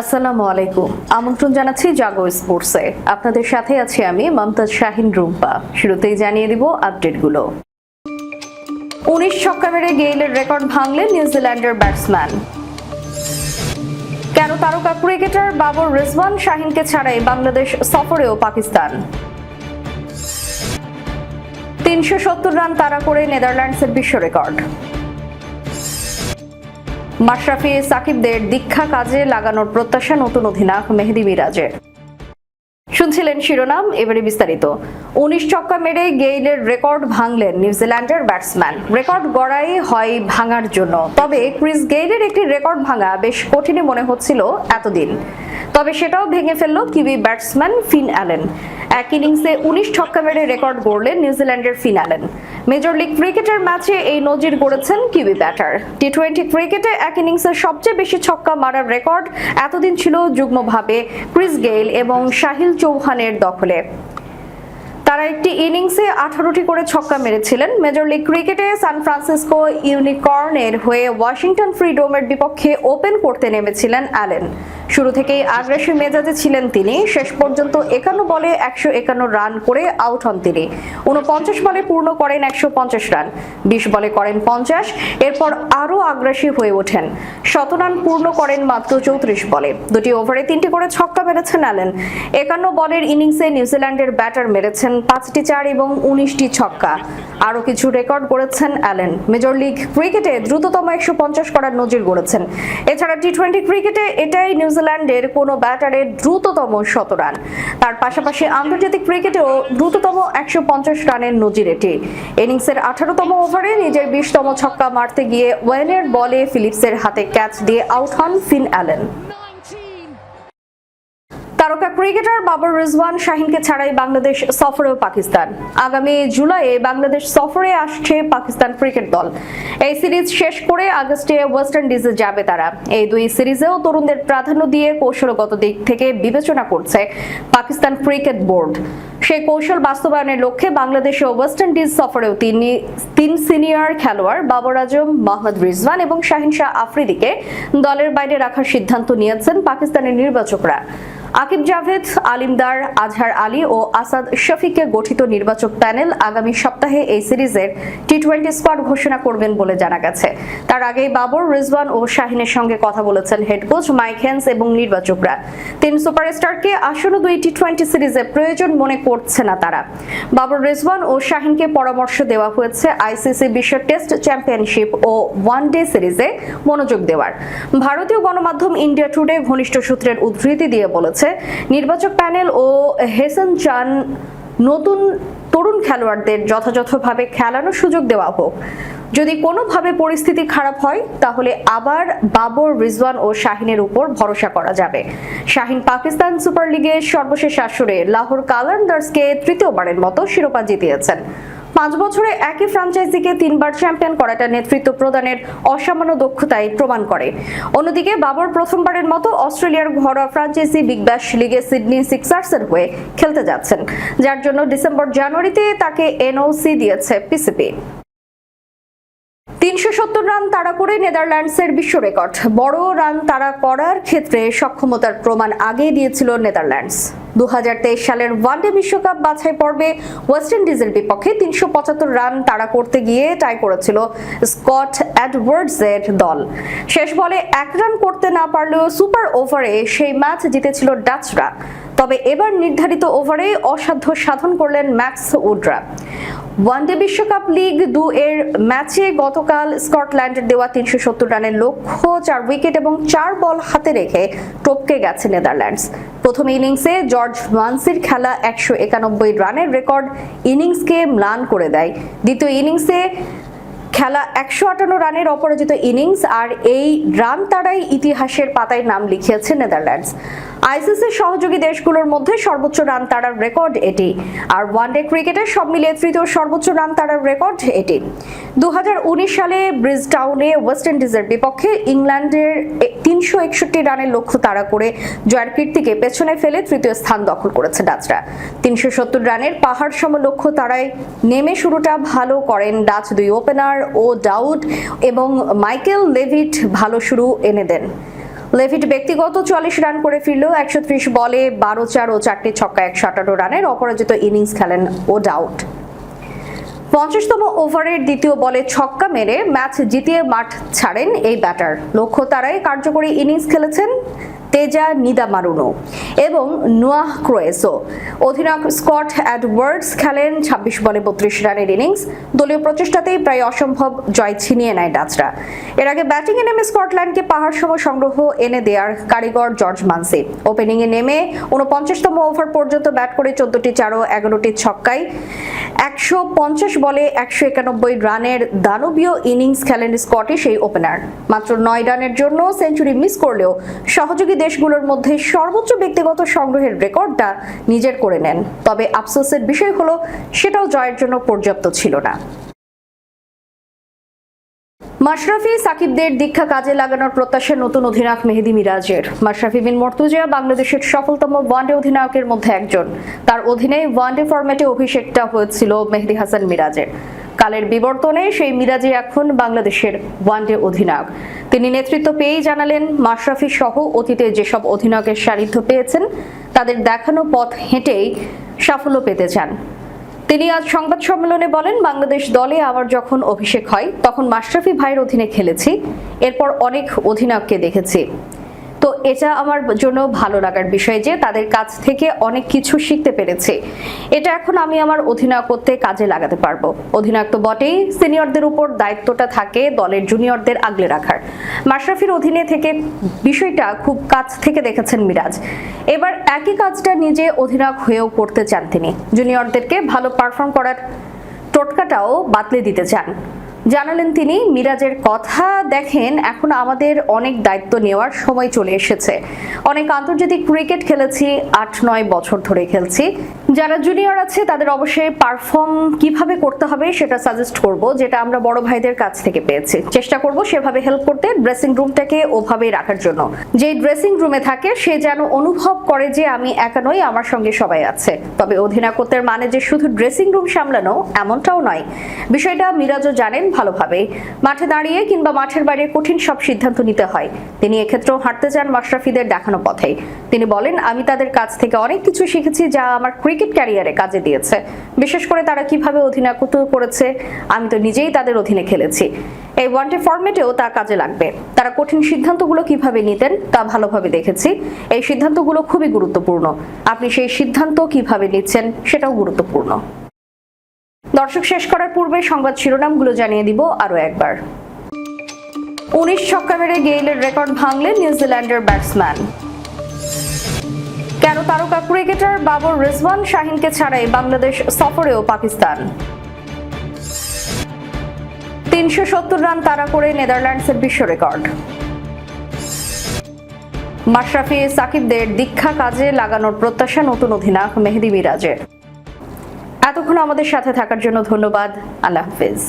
আসসালামু আলাইকুম। আমন্ত্রণ জানাচ্ছি জাগো স্পোর্টসে। আপনাদের সাথে আছি আমি মমতাজ শাহিন রুম্পা। শুরুতেই জানিয়ে দিব আপডেটগুলো। উনিশ ছক্কা মেরে গেইলের রেকর্ড ভাঙলেন নিউজিল্যান্ডের ব্যাটসম্যান। কেন তারকা ক্রিকেটার বাবর রিজওয়ান শাহিনকে ছাড়াই বাংলাদেশ সফরেও পাকিস্তান। তিনশো সত্তর রান তাড়া করে নেদারল্যান্ডসের বিশ্ব রেকর্ড। মাশরাফি সাকিবদের দীক্ষা কাজে লাগানোর প্রত্যাশা নতুন অধিনায়ক মেহেদি মিরাজের। শুনছিলেন শিরোনাম এবারে বিস্তারিত। উনিশ ছক্কা মেরে গেইলের রেকর্ড ভাঙলেন নিউজিল্যান্ডের ব্যাটসম্যান। রেকর্ড গড়াই হয় ভাঙার জন্য। তবে ক্রিস গেইলের একটি রেকর্ড ভাঙা বেশ কঠিনই মনে হচ্ছিল এতদিন। তবে সেটাও ভেঙে ফেলল কিউবি ব্যাটসম্যান ফিন অ্যালেন। এক ইনিংসে উনিশ ছক্কা মেরে রেকর্ড গড়লেন নিউজিল্যান্ডের ফিন অ্যালেন। মেজর লিগ ক্রিকেটের ম্যাচে এই নজির গড়েছেন কিউবি ব্যাটার। টি টোয়েন্টি ক্রিকেটে এক ইনিংসে সবচেয়ে বেশি ছক্কা মারার রেকর্ড এতদিন ছিল যুগ্মভাবে ক্রিস গেইল এবং শাহিল চৌহানের দখলে। তারা একটি ইনিংসে আঠারোটি করে ছক্কা মেরেছিলেন। মেজর লিগ ক্রিকেটে সান ফ্রান্সিসকো ইউনিকর্নের হয়ে ওয়াশিংটন ফ্রিডোমের বিপক্ষে ওপেন করতে নেমেছিলেন অ্যালেন। শুরু থেকেই আগ্রাসী মেজাজে ছিলেন তিনি। শেষ পর্যন্ত একান্ন বলে একশো একান্ন রান করে আউট হন তিনি। উনপঞ্চাশ বলে পূর্ণ করেন একশো পঞ্চাশ রান। বিশ বলে করেন পঞ্চাশ। এরপর আরও আগ্রাসী হয়ে ওঠেন। শত রান পূর্ণ করেন মাত্র চৌত্রিশ বলে। দুটি ওভারে তিনটি করে ছক্কা মেরেছেন অ্যালেন। একান্ন বলের ইনিংসে নিউজিল্যান্ডের ব্যাটার মেরেছেন পাঁচটি চার এবং উনিশটি ছক্কা। আরও কিছু রেকর্ড করেছেন অ্যালেন। মেজর লিগ ক্রিকেটে দ্রুততম একশো পঞ্চাশ করার নজির গড়েছেন। এছাড়া টি টোয়েন্টি ক্রিকেটে এটাই নিউজিল্যান্ডের কোনো ব্যাটারের দ্রুততম শত রান। তার পাশাপাশি আন্তর্জাতিক ক্রিকেটেও দ্রুততম একশো পঞ্চাশ রানের নজির এটি। ইনিংসের আঠারোতম ওভারে নিজের বিশতম ছক্কা মারতে গিয়ে ওয়েনের বলে ফিলিপসের হাতে ক্যাচ দিয়ে আউট হন Finn Allen. Cricketer Babar Rizwan শাহিনকে ছাড়াই বাংলাদেশ সফরেও পাকিস্তান। আগামী জুলাইয়ে বাংলাদেশ সফরে আসছে পাকিস্তান ক্রিকেট দল। এই সিরিজ শেষ করে আগস্টে ওয়েস্ট ইন্ডিজে যাবে তারা। এই দুই সিরিজেও তরুণদের প্রাধান্য দিয়ে কৌশলগত দিক থেকে বিবেচনা করছে পাকিস্তান ক্রিকেট বোর্ড। সেই কৌশল বাস্তবায়নের লক্ষ্যে বাংলাদেশ ওয়েস্ট ইন্ডিজ সফরেও তিনি তিন সিনিয়র খেলোয়াড় বাবর আজম মোহাম্মদ রিজওয়ান এবং শাহিন শাহ আফ্রিদিকে দলের বাইরে রাখার সিদ্ধান্ত নিয়েছেন পাকিস্তানের নির্বাচকরা। আকিব জাভেদ, আলিমদার, আজহার আলী ও আসাদ শফিকে গঠিত নির্বাচক প্যানেল আগামী সপ্তাহে এই সিরিজের টি টোয়েন্টি স্কোয়াড ঘোষণা করবেন বলে জানা গেছে। তার আগেই বাবর, রিজওয়ান ও শাহিনের সঙ্গে কথা বলেছেন হেড কোচ মাইক হেন্স এবং নির্বাচকরা। তিন সুপারস্টারকে আসন্ন দুই টি টোয়েন্টি সিরিজে প্রয়োজন মনে করছে না তারা। বাবর, রিজওয়ান ও শাহিনকে পরামর্শ দেওয়া হয়েছে আইসিসি বিশ্ব টেস্ট চ্যাম্পিয়নশিপ ও ওয়ান ডে সিরিজে মনোযোগ দেওয়ার। ভারতীয় গণমাধ্যম ইন্ডিয়া টুডে ঘনিষ্ঠ সূত্রের উদ্ধৃতি দিয়ে বলেছে নির্বাচক প্যানেল ও হেসেন চান নতুন তরুণ খেলোয়াড়দের যথাযথভাবে খেলানোর সুযোগ দেওয়া হোক। যদি কোনোভাবে পরিস্থিতি খারাপ হয়, তাহলে আবার বাবর, রিজওয়ান ও শাহিনের উপর ভরসা করা যাবে। শাহিন পাকিস্তান সুপার লিগের সর্বশেষ আসরে লাহোর কালান্ডার্সকে তৃতীয়বারের মতো শিরোপা জিতিয়েছেন। পাঁচ বছরে একই ফ্রাঞ্চাইজিকে তিনবার চ্যাম্পিয়ন করাটা নেতৃত্ব প্রদানের অসামান্য দক্ষতায় প্রমাণ করে। অন্যদিকে বাবর প্রথমবারের মতো অস্ট্রেলিয়ার ঘরোয়া ফ্রাঞ্চাইজি বিগ ব্যাশ লিগে সিডনি সিক্সার্সের হয়ে খেলতে যাচ্ছেন, যার জন্য ডিসেম্বর জানুয়ারিতে তাকে এনওসি দিয়েছে পিসিপি তিনশো সত্তর রান তাড়া করে নেদারল্যান্ডসের বিশ্ব রেকর্ড। বড় রান তাড়া করার ক্ষেত্রে সক্ষমতার প্রমাণ আগেই দিয়েছিল নেদারল্যান্ডস। দু হাজার তেইশ সালের ওয়ানডে বিশ্বকাপ বাছাই পর্বে ওয়েস্ট ইন্ডিজের বিপক্ষে তিনশো পঁচাত্তর রান তাড়া করতে গিয়ে টাই করেছিল স্কট অ্যাডওয়ার্ডসের দল। শেষ বলে এক রান করতে না পারলেও সুপার ওভারে সেই ম্যাচ জিতেছিল ডাচরা। তবে এবার নির্ধারিত ওভারে অসাধ্য সাধন করলেন ম্যাক্স উডরা। ওয়ানডে বিশ্বকাপ লিগ দু এর ম্যাচে গতকাল স্কটল্যান্ডের দেওয়া তিনশো সত্তর রানের লক্ষ্য, চার উইকেট এবং চার বল হাতে রেখে টপকে গেছে নেদারল্যান্ডস। প্রথম ইনিংসে জর্জ ওয়ান্সির খেলা একশো একানব্বই রানের রেকর্ড ইনিংসকে ম্লান করে দেয়। দ্বিতীয় ইনিংসে খেলা একশো আটান্ন রানের অপরাজিত ইনিংস আর এই রান তারাই ইতিহাসের পাতায় নাম লিখিয়েছে নেদারল্যান্ডস। আইসিসির সহযোগী দেশগুলোর মধ্যে সর্বোচ্চ রান তাড়ার রেকর্ড এটি। আর ওয়ানডে ক্রিকেটে সব মিলিয়ে তৃতীয় সর্বোচ্চ রান তাড়ার রেকর্ড এটি। দু হাজার উনিশ সালে ব্রিজটাউনে ওয়েস্ট ইন্ডিজের বিপক্ষে ইংল্যান্ডের তিনশো একষট্টি রানের লক্ষ্য তাড়া করে জয়ের কীর্তিকে পেছনে ফেলে তৃতীয় স্থান দখল করেছে ডাচরা। তিনশো সত্তর রানের পাহাড় সম লক্ষ্য তাড়ায় নেমে শুরুটা ভালো করেন ডাচ দুই ওপেনার ও ডাউট এবং মাইকেল লেভিট ভালো শুরু এনে দেন। লেভিট ব্যক্তিগত চুয়াল্লিশ রান করে ফিরল একশো ত্রিশ বলে বারো চার ও চারটি ছক্কা একশো আঠারো রানের অপরাজিত ইনিংস খেলেন ও ডাউট পঞ্চাশতম ওভারের দ্বিতীয় বলে ছক্কা মেরে ম্যাচ জিতিয়ে মাঠ ছাড়েন এই ব্যাটার। লক্ষ্য তারাই কার্যকরী ইনিংস খেলেছেন তেজা নিদামারুনো এবং নোয়াহ ক্রোয়েসো অধিনায়ক স্কট অ্যাডওয়ার্ডস খেলেন ছাব্বিশ বলে বত্রিশ রানের ইনিংস। দলীয় প্রচেষ্টাতেই প্রায় অসম্ভব জয় ছিনিয়ে নেয় ডাচরা। এর আগে ব্যাটিংয়ে নেমে স্কটল্যান্ডকে পাহাড় সম সংগ্রহ এনে দেয়ার কারিগর জর্জ মানসি। ওপেনিংয়ে নেমে উনপঞ্চাশতম ওভার পর্যন্ত ব্যাট করে চোদ্দটি চার এগারোটি ছক্কায় একশো পঞ্চাশ বলে একশো একানব্বই রানের দানবীয় ইনিংস খেলেন স্কটিশ এই ওপেনার। মাত্র নয় রানের জন্য সেঞ্চুরি মিস করলেও সহযোগী দেশগুলোর মধ্যে সর্বোচ্চ ব্যক্তিগত সংগ্রহের রেকর্ডটা নিজের করে নেন। তবে আফসোসের বিষয় হলো, সেটাও জয়ের জন্য পর্যাপ্ত ছিল না। মাশরাফি সাকিবদের দীক্ষা কাজে লাগানোর প্রত্যাশা নতুন অধিনায়ক মেহেদি মিরাজের। মাশরাফি বিন মর্তুজা বাংলাদেশের সফলতম ওয়ানডে অধিনায়কের মধ্যে একজন। তার অধীনে ওয়ানডে ফরম্যাটে অভিষেকটা হয়েছিল মেহেদি হাসান মিরাজের। কালের বিবর্তনে সেই মিরাজই এখন বাংলাদেশের ওয়ানডে অধিনায়ক। তিনি নেতৃত্ব পেয়েই জানালেন, মাশরাফি সহ অতীতে যেসব অধিনায়কের সান্নিধ্য পেয়েছেন, তাদের দেখানো পথ হেঁটেই সাফল্য পেতে চান। তিনি আজ সংবাদ সম্মেলনে বলেন, বাংলাদেশ দলে আবার যখন অভিষেক হয়, তখন মাশরাফি ভাইয়ের অধীনে খেলেছি, এরপর অনেক অধিনায়ককে দেখেছি। এটা আমার জন্য ভালো লাগার বিষয় যে তাদের কাছ থেকে অনেক কিছু শিখতে পেরেছি। এটা এখন আমি আমার অধিনায়কত্বে কাজে লাগাতে পারব। অধিনায়ক তো বটেই, সিনিয়রদের উপর দায়িত্বটা থাকে, দলের জুনিয়রদের আগলে রাখার। মাশরাফির অধীনে থেকে বিষয়টা খুব কাছ থেকে দেখেছেন মিরাজ। এবার একই কাজটা নিজে অধিনায়ক হয়েও করতে চান তিনি। জুনিয়রদেরকে ভালো পারফর্ম করার টোটকাটাও বাতলে দিতে চান। জানালেন তিনি, মিরাজের কথা দেখেন, এখন আমাদের অনেক দায়িত্ব নেওয়ার সময় চলে এসেছে। অনেক আন্তর্জাতিক ক্রিকেট খেলেছি, আট নয় বছর ধরে খেলছি। যারা জুনিয়র আছে, তাদের অবশ্যই পারফর্ম কীভাবে করতে হবে সেটা সাজেস্ট করব, যেটা আমরা বড় ভাইদের কাছ থেকে পেয়েছি। চেষ্টা করব সেভাবে হেল্প করতে ড্রেসিং রুমটাকে ওভাবেই রাখার জন্য। যে ড্রেসিং রুমে থাকে, সে যেন অনুভব করে যে আমি একা নই, আমার সঙ্গে সবাই আছে। তবে অধিনায়কত্বের মানে যে শুধু ড্রেসিং রুম সামলানো, এমনটাও নয়। বিষয়টা মিরাজও জানেন ভালোভাবে। মাঠে দাঁড়িয়ে কিংবা মাঠের বাইরে কঠিন সব সিদ্ধান্ত নিতে হয়। তিনি এক্ষেত্রেও হাঁটতে চান মাশরাফিদের দেখানো পথে। তিনি বলেন, আমি তাদের কাছ থেকে অনেক কিছু শিখেছি যা আমার ক্রিকেট ক্যারিয়ারে কাজে দিয়েছে। বিশেষ করে তারা কীভাবে অধিনায়কত্ব করেছে, আমি তো নিজেই তাদের অধীনে খেলেছি। এই ওয়ানডে ফরম্যাটেও তা কাজে লাগবে। তারা কঠিন সিদ্ধান্তগুলো কীভাবে নিতেন, তা ভালোভাবে দেখেছি। এই সিদ্ধান্তগুলো খুবই গুরুত্বপূর্ণ। আপনি সেই সিদ্ধান্ত কীভাবে নিচ্ছেন, সেটাও গুরুত্বপূর্ণ। দর্শক, শেষ করার পূর্বে সংবাদ শিরোনামগুলো জানিয়ে দিব আরও একবার। উনিশ ছক্কা মেরে গেইলের রেকর্ড ভাঙলেন নিউজিল্যান্ডের ব্যাটসম্যান। তারকা ক্রিকেটার বাবর রিজওয়ান শাহিনকে ছাড়াই বাংলাদেশ সফরেও পাকিস্তান। তিনশো সত্তর রান তাড়া করে নেদারল্যান্ডসের বিশ্ব রেকর্ড। মাশরাফি সাকিবদের দীক্ষা কাজে লাগানোর প্রত্যাশা নতুন অধিনায়ক মেহেদি মিরাজের। এতক্ষণ আমাদের সাথে থাকার জন্য ধন্যবাদ। আল্লাহ হাফিজ।